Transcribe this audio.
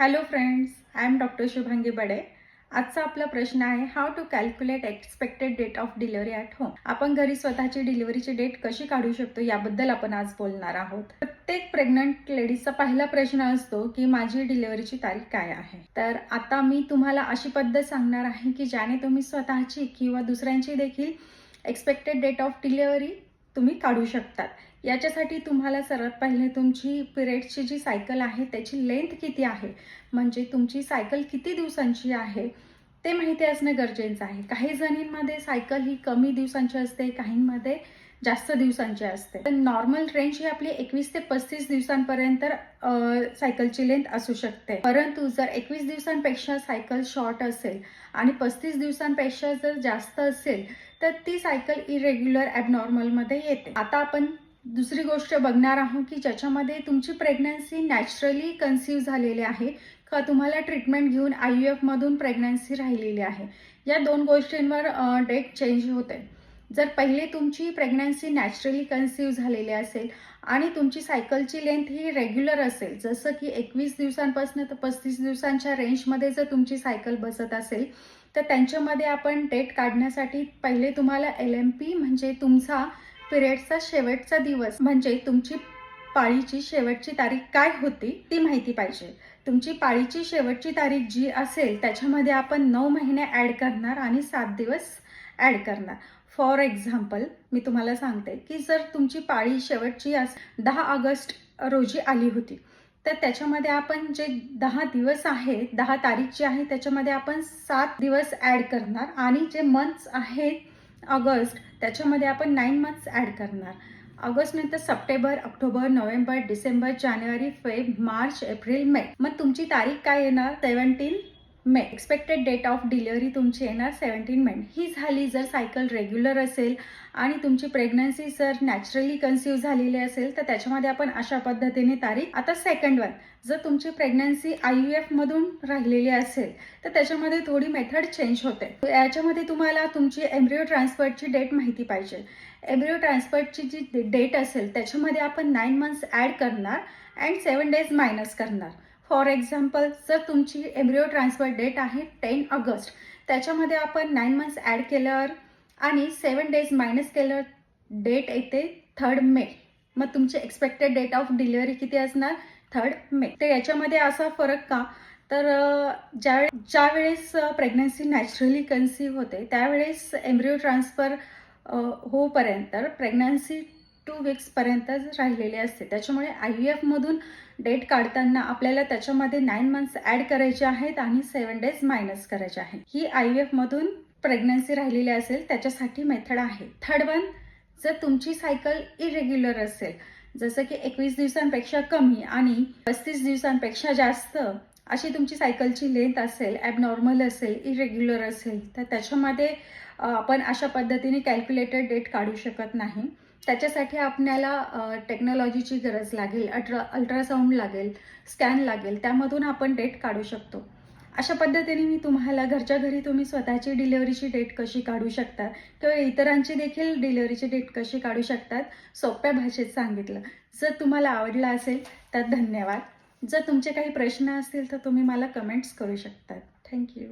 Hello friends I am doctor Shubhangi Bade आजचा आपला प्रश्न आहे how to calculate expected date of delivery at home आपण घरी स्वतःची डिलिव्हरीची डेट कशी काढू शकतो याबद्दल आपण आज बोलणार आहोत. प्रत्येक प्रेग्नंट लेडीजचा पहिला प्रश्न असतो की माझी डिलिव्हरीची तारीख काय आहे. तर आता मी तुम्हाला अशी पद्धत सांगणार आहे की ज्याने तुम्ही स्वतःची किंवा दुसऱ्यांची देखील एक्सपेक्टेड डेट ऑफ डिलिव्हरी तुम्ही काढू शकतात. याच्यासाठी तुम्हाला सर्वात पहिले तुमची पिरियडची जी सायकल आहे त्याची लेंथ किती आहे? म्हणजे तुमची सायकल किती दिवसांची आहे? ते माहिती असणं गरजेचं आहे. काही जणींमध्ये सायकल ही कमी दिवसांची असते काहींमध्ये जास्त दिवसांची असते. तर नॉर्मल रेंज ही आपली एकवीस ते पस्तीस दिवसांपर्यंत सायकलची लेंथ असू शकते. परंतु जर एकवीस दिवसांपेक्षा सायकल शॉर्ट असेल आणि पस्तीस दिवसांपेक्षा जर जास्त असेल तर ती सायकल इरेग्युलर ॲबनॉर्मलमध्ये येते. आता आपण दुसरी गोष्ट बघणार आहोत की ज्याच्यामध्ये तुमची प्रेग्नन्सी नॅचरली कन्सिव्ह झालेली आहे का तुम्हाला ट्रीटमेंट घेऊन आय यू एफमधून प्रेग्नन्सी राहिलेली आहे? या दोन गोष्टींवर डेट चेंज होते. जर पहिले तुमची प्रेग्नन्सी नॅचरली कन्सिव्ह झालेली असेल आणि तुमची सायकलची लेंथ ही रेग्युलर असेल जसं की एकवीस दिवसांपासून तर पस्तीस दिवसांच्या रेंजमध्ये जर तुमची सायकल बसत असेल तर त्यांच्यामध्ये आपण डेट काढण्यासाठी पहिले तुम्हाला एल एम पी म्हणजे तुमचा पिरियडचा शेवटचा दिवस म्हणजे तुमची पाळीची शेवटची तारीख काय होती ती माहिती पाहिजे. तुमची पाळीची शेवटची तारीख जी असेल त्याच्यामध्ये आपण नऊ महिने ॲड करणार आणि सात दिवस ॲड करणार. फॉर एक्झाम्पल मी तुम्हाला सांगते की जर तुमची पाळी शेवटची अस दहा ऑगस्ट रोजी आली होती तर त्याच्यामध्ये आपण जे दहा दिवस आहे दहा तारीख जी आहे त्याच्यामध्ये आपण सात दिवस ॲड करणार आणि जे मंथ्स आहेत ऑगस्ट त्याच्यामध्ये आपण नाईन मंथ्स ॲड करणार. ऑगस्टनंतर सप्टेंबर ऑक्टोबर नोव्हेंबर डिसेंबर जानेवारी फेब मार्च एप्रिल मे. मग तुमची तारीख काय येणार? Seventeen May. Expected date of delivery तुमची येणार सेवन्टीन मे. ही झाली जर सायकल रेग्युलर असेल आणि तुमची प्रेग्नन्सी जर नॅचरली कन्सिव्ह झालेली असेल तर त्याच्यामध्ये आपण अशा पद्धतीने तारीख आता सेकंड वन जर तुमची प्रेग्नन्सी आय यू एफमधून राहिलेली असेल तर त्याच्यामध्ये थोडी मेथड चेंज होते. याच्यामध्ये तुम्हाला तुमची एम्ब्रिओ ट्रान्सफरची डेट माहिती पाहिजे. एम्ब्रिओ ट्रान्सफरची जी डेट असेल त्याच्यामध्ये आपण नाईन मंथ्स ॲड करणार अँड सेवन डेज मायनस करणार. फॉर एक्झाम्पल जर तुमची एम्ब्रिओ ट्रान्सफर डेट आहे टेन ऑगस्ट त्याच्यामध्ये आपण नाईन मंथ्स ॲड केल्यावर आणि सेवन डेज मायनस केल्यावर डेट येते थर्ड मे. मग तुमची एक्सपेक्टेड डेट ऑफ डिलिव्हरी किती असणार? थर्ड मे तर याच्यामध्ये असा फरक का? तर अ, ज्या ज्या वेळेस प्रेग्नन्सी नॅचरली कन्सिव्ह होते त्यावेळेस एम्ब्रिओ ट्रान्सफर होऊपर्यंत प्रेग्नन्सी टू वीक्सपर्यंत राहिलेली असते. त्याच्यामुळे आय यू एफमधून डेट काढताना आपल्याला त्याच्यामध्ये नाईन मंथ्स ॲड करायचे आहेत आणि सेवन डेज मायनस करायचे आहे ही आय यू एफमधून प्रेग्नन्सी राहिलेली असेल त्याच्यासाठी मेथड आहे. थर्ड वन जर तुमची सायकल इरेग्युलर असेल जसं की एकवीस दिवसांपेक्षा कमी आणि पस्तीस दिवसांपेक्षा जास्त अशी तुमची सायकलची लेंथ असेल ॲबनॉर्मल असेल इरेग्युलर असेल तर त्याच्यामध्ये आपण अशा पद्धतीने कॅल्क्युलेटेड डेट काढू शकत नाही. त्याच्यासाठी आपल्याला टेक्नॉलॉजीची गरज लागेल अल्ट्रा अल्ट्रासाऊंड लागेल स्कॅन लागेल त्यामधून आपण डेट काढू शकतो. अशा पद्धतीने मी तुम्हाला घरच्या घरी तुम्ही स्वतःची डिलिव्हरीची डेट कशी काढू शकता किंवा इतरांची देखील डिलिव्हरीची डेट कशी काढू शकतात सोप्या भाषेत सांगितलं. जर तुम्हाला आवडलं असेल तर धन्यवाद. जर तुमचे काही प्रश्न असतील तर तुम्ही मला कमेंट्स करू शकतात. थँक्यू